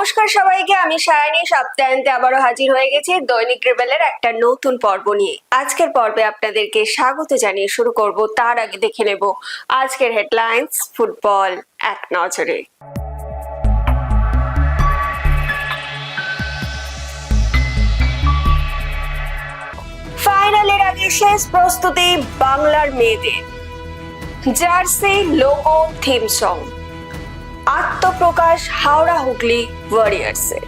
নমস্কার সবাইকে, আমি সায়নী, সপ্তাহান্তে আবারও হাজির হয়ে গেছি দৈনিক রেবেলের একটা নতুন পর্ব নিয়ে। আজকের পর্বে আপনাদেরকে স্বাগত জানিয়ে শুরু করব, তার আগে দেখে নেব আজকের হেডলাইন্স ফুটবল এক নজরে। ফাইনালের আগে শেষ প্রস্তুতি বাংলার মেয়েদের। জার্সি লোগো থিম সং আত্মপ্রকাশ হাওড়া হুগলি ওয়ারিয়ার্সের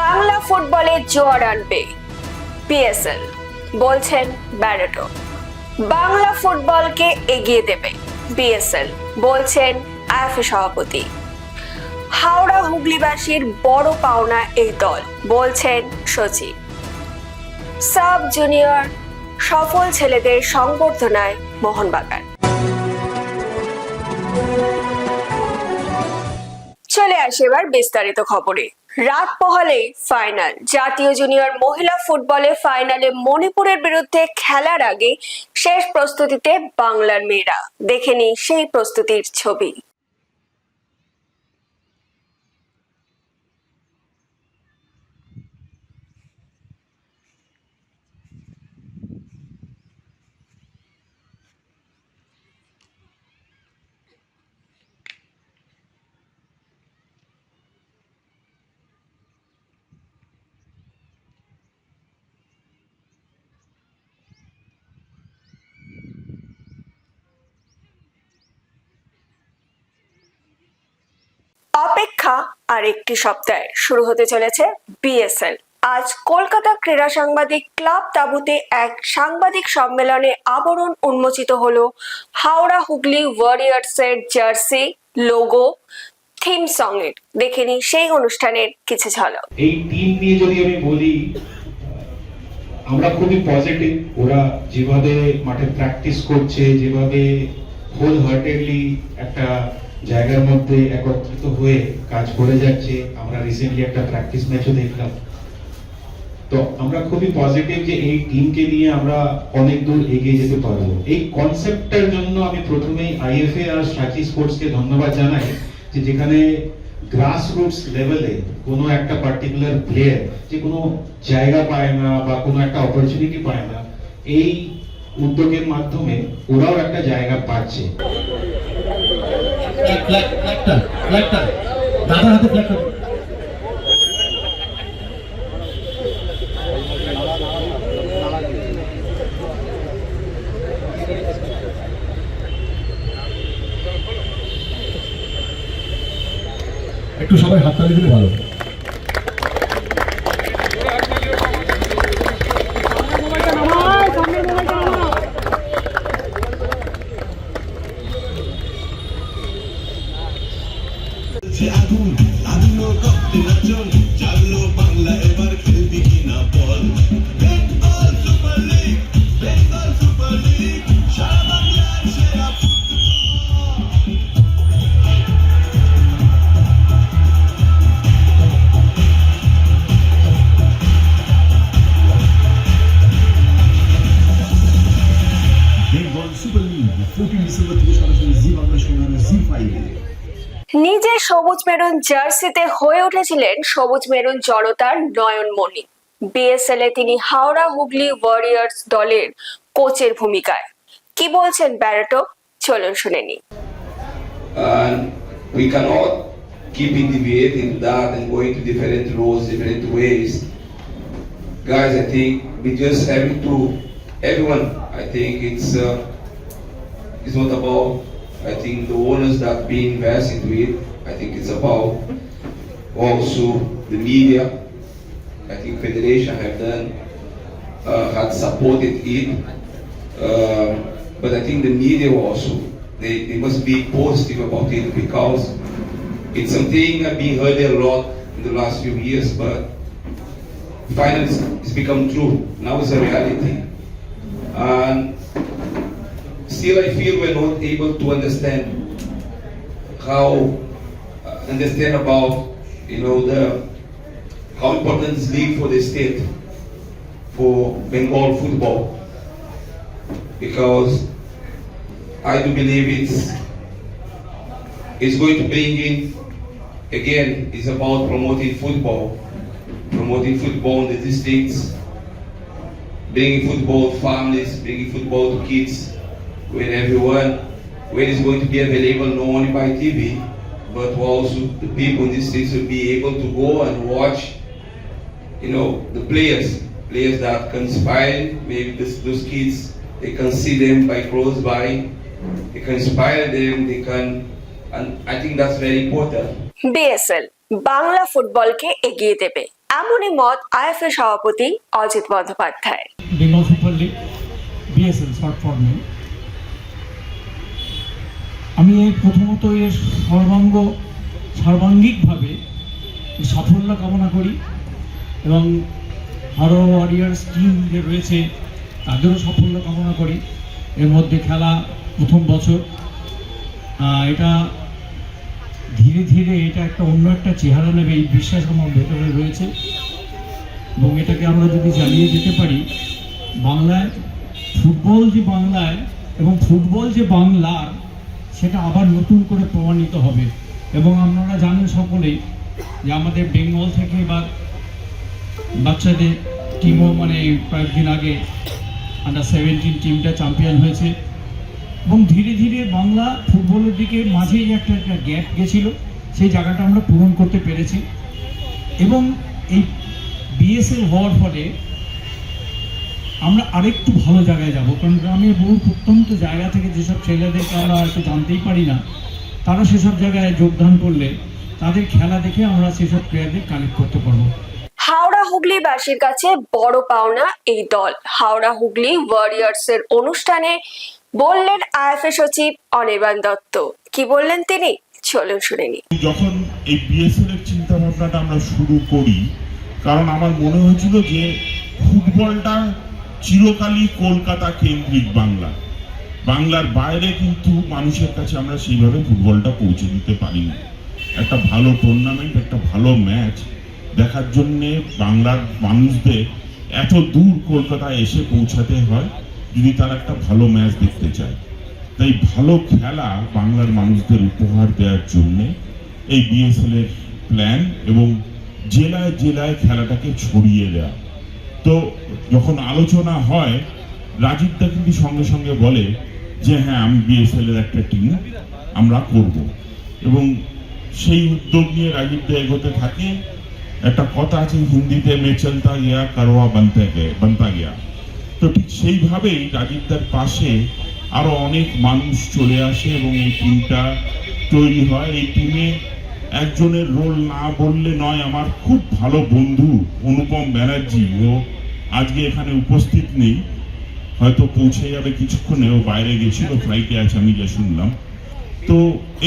বাংলা ফুটবলে জোয়ার আনবে পিএসএল বলছেন ব্যারেটো বাংলা ফুটবলকে এগিয়ে দেবে বিএসএল বলছেন আইএফএ সভাপতি। হাওড়া হুগলিবাসীর বড় পাওনা এই দল, বলছেন সচিব। সাব জুনিয়র, সফল ছেলেদের সংবর্ধনায় মোহনবাগান। চলে আসে এবার বিস্তারিত খবরে। রাত পহলে ফাইনাল জাতীয় জুনিয়র মহিলা ফুটবলে ফাইনালে মণিপুরের বিরুদ্ধে খেলার আগে শেষ প্রস্তুতিতে বাংলার মেয়েরা। দেখে নিই সেই প্রস্তুতির ছবি। অপেক্ষা আর একটি সপ্তাহে শুরু হতে চলেছে বিএসএল আজ কলকাতা ক্রীড়া সাংবাদিক ক্লাব তাবুতে এক সাংবাদিক সম্মেলনে আবরণ উন্মোচিত হলো হাওড়া হুগলি ওয়ারিয়ার্সের জার্সি লোগো, থিম সং এর দেখে নিই সেই অনুষ্ঠানের কিছু ঝলক। এই টিম নিয়ে যদি আমি বলি, আমরা খুবই পজিটিভ ওরা যেভাবে মাঠে প্র্যাকটিস করছে, যেভাবে হোল হার্টেডলি একটা জায়গার মধ্যে একত্রিত হয়ে কাজ করে যাচ্ছে। আমরা রিসেন্টলি একটা প্র্যাকটিস ম্যাচও দেখলাম। তো আমরা খুবই পজিটিভ যে এই টিমকে নিয়ে আমরা অনেক দূর এগিয়ে যেতে পারব। এই কনসেপ্টটার জন্য আমি প্রথমেই আইএফএ আর সাচি স্পোর্টসকে ধন্যবাদ জানাই যে যেখানে গ্রাস রুটস লেভেলে কোনো একটা পার্টিকুলার প্লেয়ার যে কোনো জায়গা পায় না বা কোনো একটা অপরচুনিটি পায় না, এই উদ্যোগের মাধ্যমে ওরাও একটা জায়গা পাচ্ছে। দাদার হাতে ফ্ল্যাগটা একটু সবাই হাততালি দিলে ভালো। সে আগুন আগুন রক্তে রচন জাগলো বাংলা এবার খেলবি কিনা বল। Bengal super league Bengal super league সারা বাংলার সেরা Bengal super league fourteen December থেকে সরাসরি জি বাংলা শোনানো জি ফাইভে নিজে সবুজ মেরুন জার্সিতে হয়ে উঠেছিলেন সবুজ মেরুন জনতার নয়নমণি বিএসএল এ তিনি হাওড়া হুগলি ওয়ারিয়ার্স দলের কোচের ভূমিকায় কি বলছেন ব্যারেটো চলুন শুনে and we cannot keep deviating that and going to different roles, different ways. Guys, I think we just have to, everyone, I think it's, uh, it's not about, I think the owners that be invest into it, I think it's about also the media. I think federation have done, uh, had supported it. Uh, but I think the media also, they, they must be positive about it because it's something I've been heard a lot in the last few years, but finally it's become true. Now it's a reality. And still I feel we're not able to understand how, uh, understand about, you know, the, how important this league for the state, for Bengal football. Because I do believe it's it's going to bring in again, it's about promoting football, promoting football in the districts, bringing football to families, bringing football to kids, when everyone, when it's going to be available not only by TV, but also the people in the streets will be able to go and watch, you know, the players, players that can inspire maybe this, those kids, they can see them by close by, they can inspire them, they can, and I think that's very important. BSL Bangla ফুটবলকে এগিয়ে দেবে এমনই মত IFA সভাপতি Ajit Bandyopadhyay Bengal super league BSL short ফর্মে আমি এই প্রথমত এর সর্বাঙ্গ, সর্বাঙ্গিকভাবে সাফল্য কামনা করি এবং আরও ওয়ারিয়ার্স টিম যে রয়েছে তাদেরও সাফল্য কামনা করি। এর মধ্যে খেলা প্রথম বছর। এটা ধীরে ধীরে এটা একটা অন্য একটা চেহারা নেবে এই বিশ্বাস আমার ভেতরে রয়েছে। এবং এটাকে আমরা যদি চালিয়ে যেতে পারি, বাংলায় ফুটবল যে বাংলায় এবং ফুটবল যে বাংলার সেটা আবার নতুন করে প্রমাণিত হবে। এবং আপনারা জানেন সকলেই যে আমাদের বেঙ্গল থেকে বা বাচ্চাদের টিমও মানে কয়েকদিন আগে আন্ডার সেভেন্টিন টিমটা চ্যাম্পিয়ন হয়েছে। এবং ধীরে ধীরে বাংলা ফুটবলের দিকে মাঝে যে একটা একটা গ্যাপ গেছিল। সেই জায়গাটা আমরা পূরণ করতে পেরেছি। এবং এই বিএসএল হওয়ার ফলে আমরা আরেকটু ভালো জায়গায় যাব কারণ গ্রামের বহু প্রত্যন্ত জায়গা থেকে যেসব ছেলেদেরকে আমরা হয়তো জানতেই পারি না তারা সেসব জায়গায় যোগদান করলে তাদের খেলা দেখে আমরা সেসব প্লেয়ারদের কালেক্ট করতে পারব। হাওড়া হুগলিবাসীর কাছে বড় পাওনা এই দল। হাওড়া হুগলি ওয়ারিয়ার্স এর অনুষ্ঠানে বললেন আইএফএ সচিব অনির্বাণ দত্ত। কি বললেন তিনি? চলুন শুনে নি যখন এই বিএসএল এর চিন্তা ভাবনাটা আমরা শুরু করি কারণ আমার মনে হয়েছিল যে ফুটবলটা চিরকালই কলকাতা কেন্দ্রিক বাংলা। বাংলার বাইরে কিন্তু মানুষের কাছে আমরা সেইভাবে ফুটবলটা পৌঁছে দিতে পারি না একটা ভালো টুর্নামেন্ট একটা ভালো ম্যাচ দেখার জন্যে বাংলার মানুষদের এত দূর কলকাতায় এসে পৌঁছাতে হয় যদি তারা একটা ভালো ম্যাচ দেখতে চায়। তাই ভালো খেলা বাংলার মানুষদের উপহার দেওয়ার জন্য এই বিএসএল এর প্ল্যান এবং জেলায় জেলায় খেলাটাকে ছড়িয়ে দেওয়া। তো যখন আলোচনা হয়, রাজীব দা কিন্তু সঙ্গে সঙ্গে বলে যে হ্যাঁ আমি বিএসএল এর একটা টিম আমরা করব। এবং সেই উদ্যোগ নিয়ে রাজীব দা এগোতে থাকে। একটা কথা আছে হিন্দিতে, মে চলতা গিয়া কারোয়া বানতে বানতা গিয়া। তো ঠিক সেইভাবেই রাজীবদার পাশে আরও অনেক মানুষ চলে আসে এবং এই টিমটা তৈরি হয়। এই টিমে একজনের রোল না বললে নয়, আমার খুব ভালো বন্ধু, অনুপম ব্যানার্জি। ও আজকে এখানে উপস্থিত নেই। হয়তো পৌঁছে যাবে কিছুক্ষণে, ও বাইরে গেছিল ফ্লাইটে আছে, আমি যা শুনলাম। তো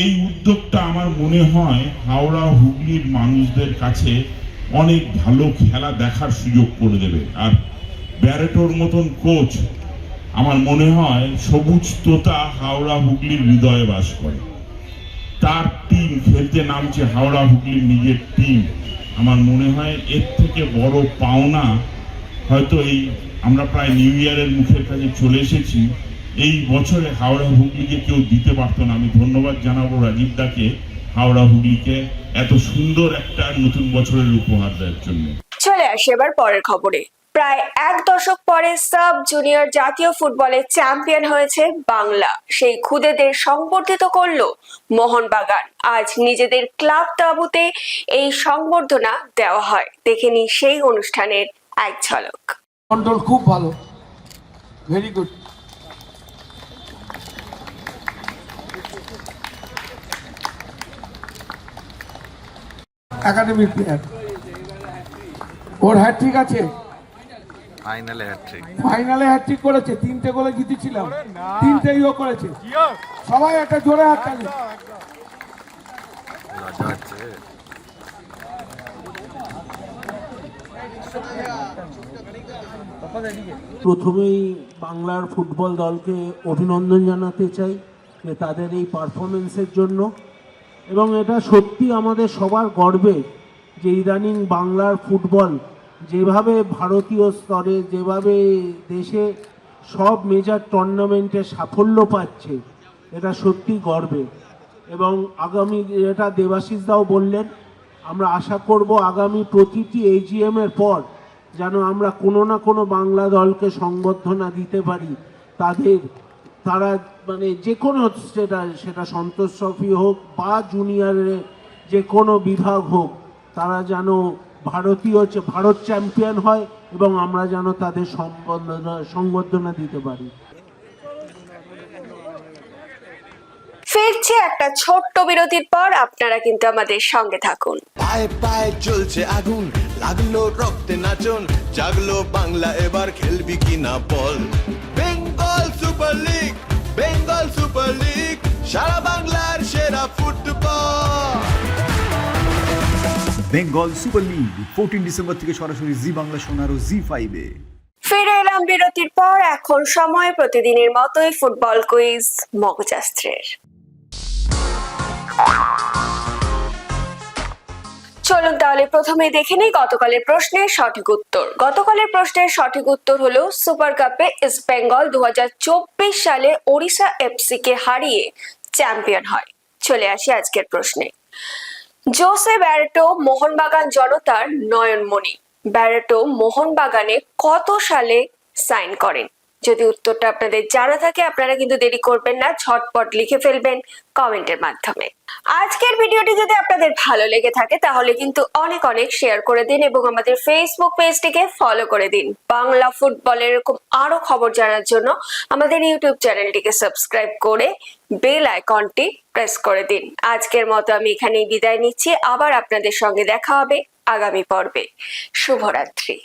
এই উদ্যোগটা আমার মনে হয় হাওড়া, হুগলির মানুষদের কাছে অনেক ভালো খেলা দেখার সুযোগ করে দেবে। আর ব্যারেটোর মতন কোচ, আমার মনে হয় সবুজ তোতা হাওড়া, হুগলির হৃদয়ে বাস করে। তার টিম খেলতে নামছে হাওড়া, হুগলির নিজের টিম আমার মনে হয় এর থেকে বড় পাওনা হয়তো এই আমরা প্রায় নিউ ইয়ারের মুখের কাছে চলে এসেছি। এই বছরে হাওড়া হুগলিকে কেউ দিতে পারতো না। আমি ধন্যবাদ জানাব রাজীব দাকে হাওড়া হুগলিকে এত সুন্দর একটা নতুন বছরের উপহার দেওয়ার জন্য। চলে আসি এবার পরের খবরে। প্রায় এক দশক পরে সাব জুনিয়র জাতীয় ফুটবলে চ্যাম্পিয়ন হয়েছে বাংলা। সেই খুদেদের সংবর্ধিত করল মোহনবাগান। আজ নিজেদের ক্লাব তাবুতে এই সংবর্ধনা দেওয়া হয়। দেখে নি সেই অনুষ্ঠানের এক ঝলক। কন্ট্রোল খুব ভালো। ভেরি গুড একাডেমিক প্লেয়ার ওর হ্যাট্রিক আছে? ফাইনালে হ্যাট্রিক ফাইনালে হ্যাট্রিক করেছে। তিনটে গোলে জিতেছিলাম। তিনটেই ও করেছে। সবাই একটা জোরে হাত তালি প্রথমেই বাংলার ফুটবল দলকে অভিনন্দন জানাতে চাই যে তাদের এই পারফরমেন্সের জন্য। এবং এটা সত্যি আমাদের সবার গর্বে যে ইদানিং বাংলার ফুটবল যেভাবে ভারতীয় স্তরে, যেভাবে দেশে সব মেজর টুর্নামেন্টে সাফল্য পাচ্ছে, এটা সত্যি গর্বে। এবং আগামী এটা দেবাশিস দাও বললেন, আমরা আশা করব আগামী প্রতিটি এজিএম এর পর যেন আমরা কোনো না কোনো বাংলা দলকে সংবর্ধনা দিতে পারি। তাদের তারা মানে যে কোনো সেটা সেটা সন্তোষ ট্রফি হোক বা জুনিয়রে যে কোনো বিভাগ হোক তারা যেন ভারতীয় ভারত চ্যাম্পিয়ন হয় এবং আমরা যেন তাদের সম্বর্ধনা সংবর্ধনা দিতে পারি। ফিরছে একটা ছোট্ট বিরতির পর আপনারা কিন্তু আমাদের সঙ্গে থাকুন। পায়ে পায়ে চলছে আগুন লাগল রক্তে নাচন জাগলো বাংলা এবার খেলবি কিনা বল। Bengal super league Bengal super league সারা বাংলার সেরা football. Bengal super league fourteen December থেকে সরাসরি জি বাংলা শোনার ও জি ফাইভে ফিরে এলাম বিরতির পর এখন সময় প্রতিদিনের মতোই ফুটবল কুইজ মগজাস্ত্রের। চলুন তাহলে প্রথমে দেখে নিই গতকালের প্রশ্নের সঠিক উত্তর। গতকালের প্রশ্নের সঠিক উত্তর হলো, সুপার কাপে ইস্ট বেঙ্গল দু হাজার চব্বিশ সালে ওড়িশা এফসি কে হারিয়ে চ্যাম্পিয়ন হয়। চলে আসি আজকের প্রশ্নে। জোসে ব্যারেটো মোহনবাগান জনতার নয়নমণি। ব্যারেটো মোহনবাগানে কত সালে সাইন করেন? যদি উত্তরটা আপনাদের জানা থাকে, আপনারা কিন্তু দেরি করবেন না, ঝটপট লিখে ফেলবেন কমেন্টের মাধ্যমে। আজকের ভিডিওটি যদি আপনাদের ভালো লেগে থাকে, তাহলে কিন্তু অনেক অনেক শেয়ার করে দিন এবং আমাদের ফেসবুক পেজটিকে ফলো করে দিন। বাংলা ফুটবলের এরকম আরও খবর জানার জন্য আমাদের ইউটিউব চ্যানেলটিকে সাবস্ক্রাইব করে বেল আইকনটি প্রেস করে দিন। আজকের মতো আমি এখানেই বিদায় নিচ্ছি। আবার আপনাদের সঙ্গে দেখা হবে আগামী পর্বে। শুভরাত্রি।